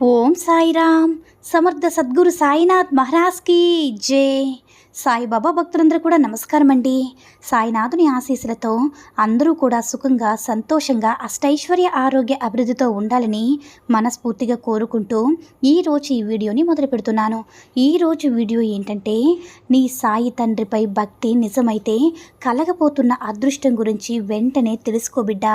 ఓం సాయిరామ్. సమర్థ సద్గురు సాయినాథ్ మహారాజ్కి జై. సాయిబాబా భక్తులందరూ కూడా నమస్కారం అండి సాయినాథుని ఆశీస్సులతో అందరూ కూడా సుఖంగా సంతోషంగా అష్టైశ్వర్య ఆరోగ్య అభివృద్ధితో ఉండాలని మనస్ఫూర్తిగా కోరుకుంటూ ఈరోజు ఈ వీడియోని మొదలు పెడుతున్నాను. ఈరోజు వీడియో ఏంటంటే నీ సాయి తండ్రిపై భక్తి నిజమైతే కలగపోతున్న అదృష్టం గురించి వెంటనే తెలుసుకోబిడ్డా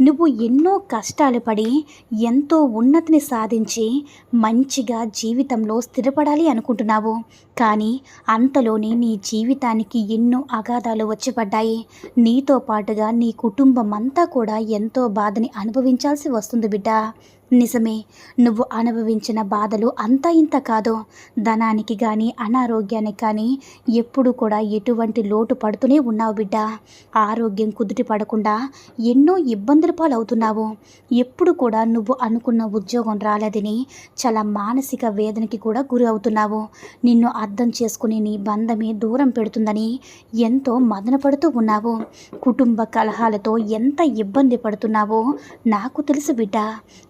నువ్వు ఎన్నో కష్టాలు పడి ఎంతో ఉన్నతిని సాధించి మంచిగా జీవితంలో స్థిరపడాలి అనుకుంటున్నావు. కానీ అంతలోనే నీ జీవితానికి ఎన్నో అగాధాలు వచ్చిపడ్డాయి. నీతో పాటుగా నీ కుటుంబం అంతా కూడా ఎంతో బాధని అనుభవించాల్సి వస్తుంది బిడ్డ. నిజమే నువ్వు అనుభవించిన బాధలు అంత ఇంత కాదు. ధనానికి కానీ అనారోగ్యానికి కానీ ఎప్పుడు కూడా ఎటువంటి లోటు పడుతూనే ఉన్నావు బిడ్డ. ఆరోగ్యం కుదుటి పడకుండా ఎన్నో ఇబ్బందుల పాలవుతున్నావు. ఎప్పుడు కూడా నువ్వు అనుకున్న ఉద్యోగం రాలేదని చాలా మానసిక వేదనకి కూడా గురి అవుతున్నావు. నిన్ను అర్థం చేసుకుని నీ బంధమే దూరం పెడుతుందని ఎంతో మదన పడుతూ ఉన్నావు. కుటుంబ కలహాలతో ఎంత ఇబ్బంది పడుతున్నావో నాకు తెలుసు బిడ్డ.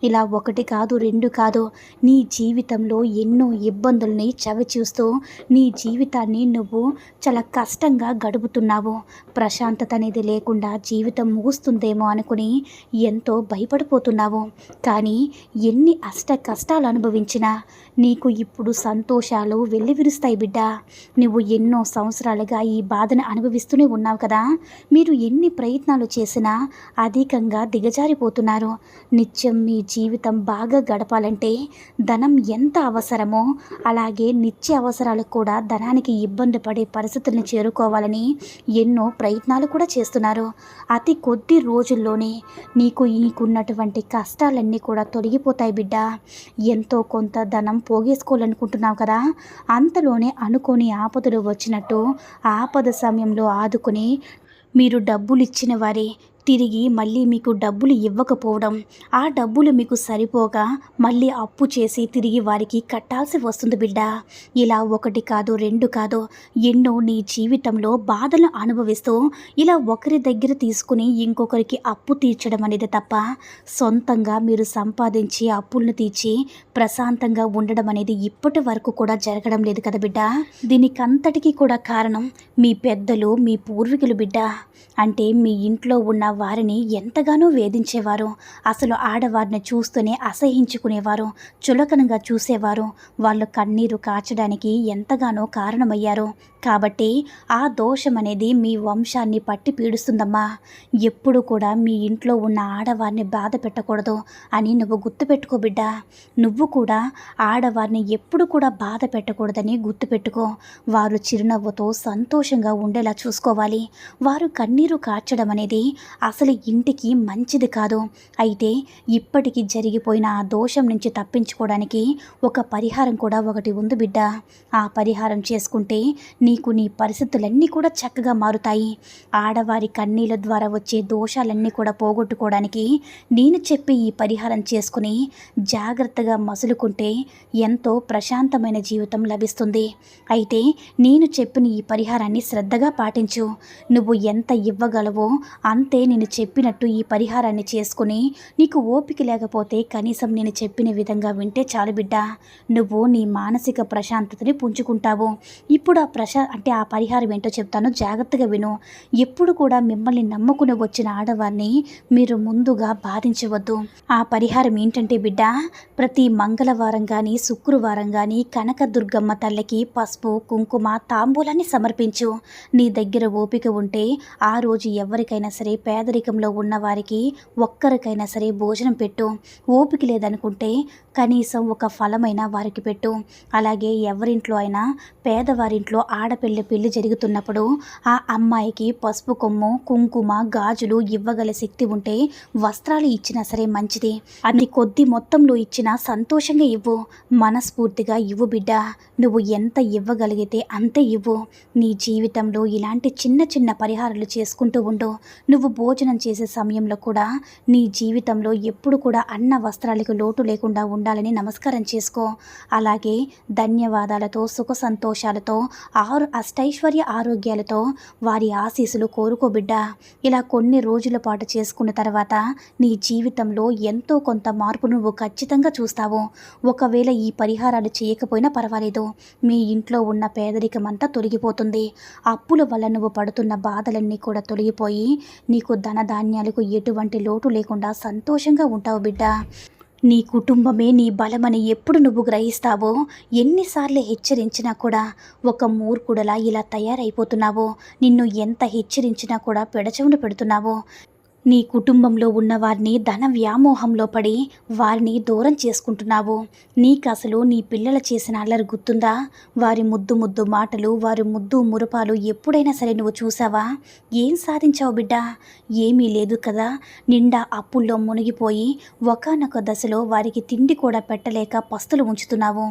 ఇలా ఒకటి కాదు రెండు కాదు. నీ జీవితంలో ఎన్నో ఇబ్బందుల్ని చవిచూస్తూ నీ జీవితాన్ని నువ్వు చాలా కష్టంగా గడుపుతున్నావు. ప్రశాంతత అనేది లేకుండా జీవితం ముగుస్తుందేమో అనుకుని ఎంతో భయపడిపోతున్నావు. కానీ ఎన్ని అష్ట కష్టాలు అనుభవించినా నీకు ఇప్పుడు సంతోషాలు వెల్లివిరుస్తాయి బిడ్డ. నువ్వు ఎన్నో సంవత్సరాలుగా ఈ బాధను అనుభవిస్తూనే ఉన్నావు కదా. మీరు ఎన్ని ప్రయత్నాలు చేసినా అధికంగా దిగజారిపోతున్నారు. నిత్యం మీ జీవితం బాగా గడపాలంటే ధనం ఎంత అవసరమో అలాగే నిత్య అవసరాలకు కూడా ధనానికి ఇబ్బంది పడే పరిస్థితుల్ని చేరుకోవాలని ఎన్నో ప్రయత్నాలు కూడా చేస్తున్నారు. అతి కొద్ది రోజుల్లోనే నీకు నీకున్నటువంటి కష్టాలన్నీ కూడా తొలగిపోతాయి బిడ్డ. ఎంతో కొంత ధనం పోగేసుకోవాలనుకుంటున్నావు కదా. అంతలోనే అనుకోని ఆపదలు వచ్చినట్టు ఆపద సమయంలో ఆదుకుని మీరు డబ్బులు ఇచ్చిన వారే తిరిగి మళ్ళీ మీకు డబ్బులు ఇవ్వకపోవడం ఆ డబ్బులు మీకు సరిపోక మళ్ళీ అప్పు చేసి తిరిగి వారికి కట్టాల్సి వస్తుంది బిడ్డ. ఇలా ఒకటి కాదు రెండు కాదు ఎన్నో నీ జీవితంలో బాధలు అనుభవిస్తూ ఇలా ఒకరి దగ్గర తీసుకుని ఇంకొకరికి అప్పు తీర్చడం అనేది తప్ప సొంతంగా మీరు సంపాదించి అప్పులను తీర్చి ప్రశాంతంగా ఉండడం అనేది ఇప్పటి వరకు కూడా జరగడం లేదు కదా బిడ్డ. దీనికంతటికీ కూడా కారణం మీ పెద్దలు మీ పూర్వీకులు బిడ్డ. అంటే మీ ఇంట్లో ఉన్న వారిని ఎంతగానో వేధించేవారు. అసలు ఆడవారిని చూస్తూనే అసహించుకునేవారు. చులకనగా చూసేవారు. వాళ్ళు కన్నీరు కాచడానికి ఎంతగానో కారణమయ్యారు. కాబట్టి ఆ దోషం అనేది మీ వంశాన్ని పట్టి పీడుస్తుందమ్మా. ఎప్పుడు కూడా మీ ఇంట్లో ఉన్న ఆడవారిని బాధ పెట్టకూడదు అని నువ్వు గుర్తుపెట్టుకో బిడ్డ. నువ్వు కూడా ఆడవారిని ఎప్పుడు కూడా బాధ పెట్టకూడదని గుర్తుపెట్టుకో. వారు చిరునవ్వుతో సంతోషంగా ఉండేలా చూసుకోవాలి. వారు కన్నీరు కార్చడం అనేది అసలు ఇంటికి మంచిది కాదు. అయితే ఇప్పటికి జరిగిపోయిన ఆ దోషం నుంచి తప్పించుకోవడానికి ఒక పరిహారం కూడా ఒకటి ఉంది బిడ్డ. ఆ పరిహారం చేసుకుంటే నీకు నీ పరిస్థితులన్నీ కూడా చక్కగా మారుతాయి. ఆడవారి కన్నీళ్ళ ద్వారా వచ్చే దోషాలన్నీ కూడా పోగొట్టుకోవడానికి నేను చెప్పి ఈ పరిహారం చేసుకుని జాగ్రత్తగా మసులుకుంటే ఎంతో ప్రశాంతమైన జీవితం లభిస్తుంది. అయితే నేను చెప్పిన ఈ పరిహారాన్ని శ్రద్ధగా పాటించు. నువ్వు ఎంత ఇవ్వగలవో అంతే నేను చెప్పినట్టు ఈ పరిహారాన్ని చేసుకుని నీకు ఓపిక లేకపోతే కనీసం నేను చెప్పిన విధంగా వింటే చాలు బిడ్డ. నువ్వు నీ మానసిక ప్రశాంతతని పుంజుకుంటావు. ఇప్పుడు ఆ ప్రశా అంటే ఆ పరిహారం ఏంటో చెప్తాను. జాగ్రత్తగా విను. ఎప్పుడు కూడా మిమ్మల్ని నమ్ముకుని వచ్చిన ఆడవారిని మీరు ముందుగా బాధించవద్దు. ఆ పరిహారం ఏంటంటే బిడ్డ ప్రతి మంగళవారం కానీ శుక్రవారం కానీ కనకదుర్గమ్మ తల్లికి పసుపు కుంకుమ తాంబూలాన్ని సమర్పించు. నీ దగ్గర ఓపిక ఉంటే ఆ రోజు ఎవరికైనా సరే పేదరికంలో ఉన్న వారికి ఒక్కరికైనా సరే భోజనం పెట్టు. ఓపిక లేదనుకుంటే కనీసం ఒక ఫలమైనా వారికి పెట్టు. అలాగే ఎవరింట్లో అయినా పేదవారింట్లో ఆడపిల్ల పెళ్ళి జరుగుతున్నప్పుడు ఆ అమ్మాయికి పసుపు కొమ్ము కుంకుమ గాజులు ఇవ్వగల శక్తి ఉంటే వస్త్రాలు ఇచ్చినా సరే మంచిది. అది కొద్ది మొత్తంలో ఇచ్చినా సంతోషంగా ఇవ్వు. మనస్ఫూర్తిగా ఇవ్వు బిడ్డ. నువ్వు ఎంత ఇవ్వగలిగితే అంతే ఇవ్వు. నీ జీవితంలో ఇలాంటి చిన్న చిన్న పరిహారాలు చేసుకుంటూ ఉండు. నువ్వు భోజనం చేసే సమయంలో కూడా నీ జీవితంలో ఎప్పుడు కూడా అన్న వస్త్రాలకు లోటు లేకుండా ఉండాలని నమస్కారం చేసుకో. అలాగే ధన్యవాదాలతో సుఖ సంతోషాలతో ఆరు అష్టైశ్వర్య ఆరోగ్యాలతో వారి ఆశీస్సులు కోరుకోబిడ్డ ఇలా కొన్ని రోజుల పాటు చేసుకున్న తర్వాత నీ జీవితంలో ఎంతో కొంత మార్పు నువ్వు ఖచ్చితంగా చూస్తావు. ఒకవేళ ఈ పరిహారాలు చేయకపోయినా పర్వాలేదు. మీ ఇంట్లో ఉన్న పేదరికం అంతా తొలగిపోతుంది. అప్పుల వల్ల నువ్వు పడుతున్న బాధలన్నీ కూడా తొలగిపోయి నీకు ధనధాన్యాలకు ఎటువంటి లోటు లేకుండా సంతోషంగా ఉంటావు బిడ్డ. నీ కుటుంబమే నీ బలమని ఎప్పుడు నువ్వు గ్రహిస్తావో ఎన్నిసార్లు హెచ్చరించినా కూడా ఒక మూర్ఖుడలా ఇలా తయారైపోతున్నావో నిన్ను ఎంత హెచ్చరించినా కూడా పెడచవును పెడుతున్నావో నీ కుటుంబంలో ఉన్న వారిని ధన వ్యామోహంలో పడి వారిని దూరం చేసుకుంటున్నావు. నీకు అసలు నీ పిల్లలు చేసిన అల్లరి గుర్తుందా? వారి ముద్దు ముద్దు మాటలు వారి ముద్దు మురపాలు ఎప్పుడైనా సరే నువ్వు చూసావా ఏం సాధించావు బిడ్డ? ఏమీ లేదు కదా. నిండా అప్పుల్లో మునిగిపోయి ఒకానొక దశలో వారికి తిండి కూడా పెట్టలేక పస్తులు ఉంచుతున్నావు.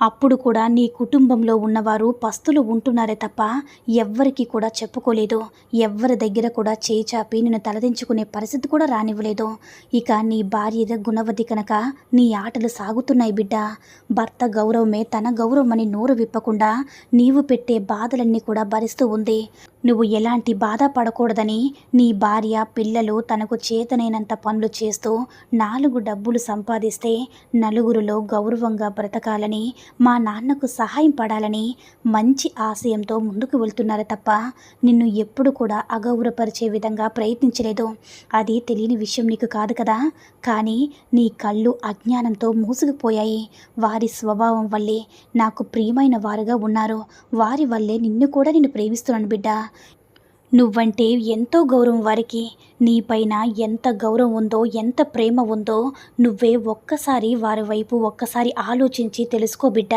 అప్పుడు కూడా నీ కుటుంబంలో ఉన్నవారు పస్తులు ఉంటున్నారే తప్ప ఎవ్వరికి కూడా చెప్పుకోలేదు. ఎవ్వరి దగ్గర కూడా చేయి చాపి నిన్ను తలదించుకునే పరిస్థితి కూడా రానివ్వలేదు. ఇక నీ భార్య గుణవతి కనుక నీ ఆటలు సాగుతున్నాయి బిడ్డ. భర్త గౌరవమే తన గౌరవమని నోరు విప్పకుండా నీవు పెట్టే బాధలన్నీ కూడా భరిస్తూ ఉంది. నువ్వు ఎలాంటి బాధ పడకూడదని నీ భార్య పిల్లలు తనకు చేతనైనంత పనులు చేస్తూ నాలుగు డబ్బులు సంపాదిస్తే నలుగురిలో గౌరవంగా బ్రతకాలని మా నాన్నకు సహాయం పడాలని మంచి ఆశయంతో ముందుకు వెళ్తున్నారు తప్ప నిన్ను ఎప్పుడు కూడా అగౌరవపరిచే విధంగా ప్రయత్నించలేదు. అది తెలియని విషయం నీకు కాదు కదా. కానీ నీ కళ్ళు అజ్ఞానంతో మూసుకుపోయాయి. వారి స్వభావం వల్లే నాకు ప్రియమైన వారుగా ఉన్నారు. వారి వల్లే నిన్ను కూడా నేను ప్రేమిస్తున్నాను బిడ్డ. నువ్వంటే ఎంతో గౌరవం వారికి. నీపైన ఎంత గౌరవం ఉందో ఎంత ప్రేమ ఉందో నువ్వే ఒక్కసారి వారి వైపు ఒక్కసారి ఆలోచించి తెలుసుకో బిడ్డ.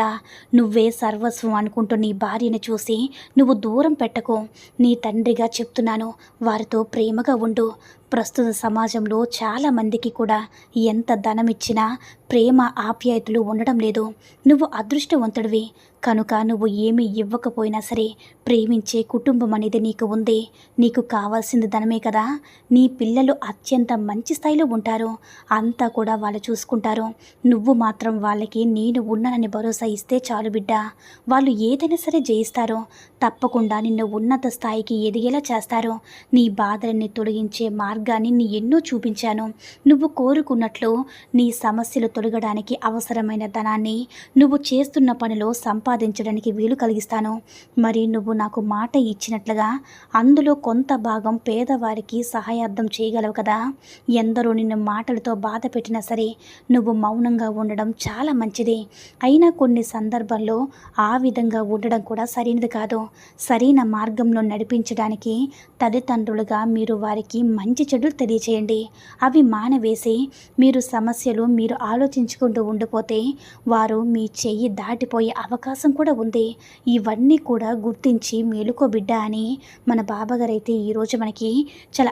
నువ్వే సర్వస్వం అనుకుంటూ నీ భార్యను చూసి నువ్వు దూరం పెట్టకు. నీ తండ్రిగా చెప్తున్నాను వారితో ప్రేమగా ఉండు. ప్రస్తుత సమాజంలో చాలామందికి కూడా ఎంత ధనం ఇచ్చినా ప్రేమ ఆప్యాయతలు ఉండడం లేదు. నువ్వు అదృష్టవంతుడివి. కనుక నువ్వు ఏమీ ఇవ్వకపోయినా సరే ప్రేమించే కుటుంబం అనేది నీకు ఉంది. నీకు కావాల్సింది ధనమే కదా. నీ పిల్లలు అత్యంత మంచి స్థాయిలో ఉంటారు. అంతా కూడా వాళ్ళు చూసుకుంటారు. నువ్వు మాత్రం వాళ్ళకి నేను ఉన్నానని భరోసా ఇస్తే చాలు బిడ్డ. వాళ్ళు ఏదైనా సరే జయిస్తారు. తప్పకుండా నిన్ను ఉన్నత స్థాయికి ఎదిగేలా చేస్తారు. నీ బాధలని తొలగించే మార్గాన్ని నీ ఎన్నో చూపించాను. నువ్వు కోరుకున్నట్లు నీ సమస్యలు తొలగడానికి అవసరమైన ధనాన్ని నువ్వు చేస్తున్న పనిలో సంపాదించడానికి వీలు కలిగిస్తాను. మరి నువ్వు నాకు మాట ఇచ్చినట్లుగా అందులో కొంత భాగం పేదవారికి అర్థం చేయగలవు కదా? ఎందరో నిన్ను మాటలతో బాధ పెట్టినా సరే నువ్వు మౌనంగా ఉండడం చాలా మంచిది. అయినా కొన్ని సందర్భాల్లో ఆ విధంగా ఉండడం కూడా సరైనది కాదు. సరైన మార్గంలో నడిపించడానికి తల్లిదండ్రులుగా మీరు వారికి మంచి చెడులు తెలియచేయండి. అవి మానవేసి మీరు సమస్యలు మీరు ఆలోచించుకుంటూ ఉండిపోతే వారు మీ చెయ్యి దాటిపోయే అవకాశం కూడా ఉంది. ఇవన్నీ కూడా గుర్తించి మేలుకో బిడ్డ అని మన బాబాగారు అయితే ఈరోజు మనకి చాలా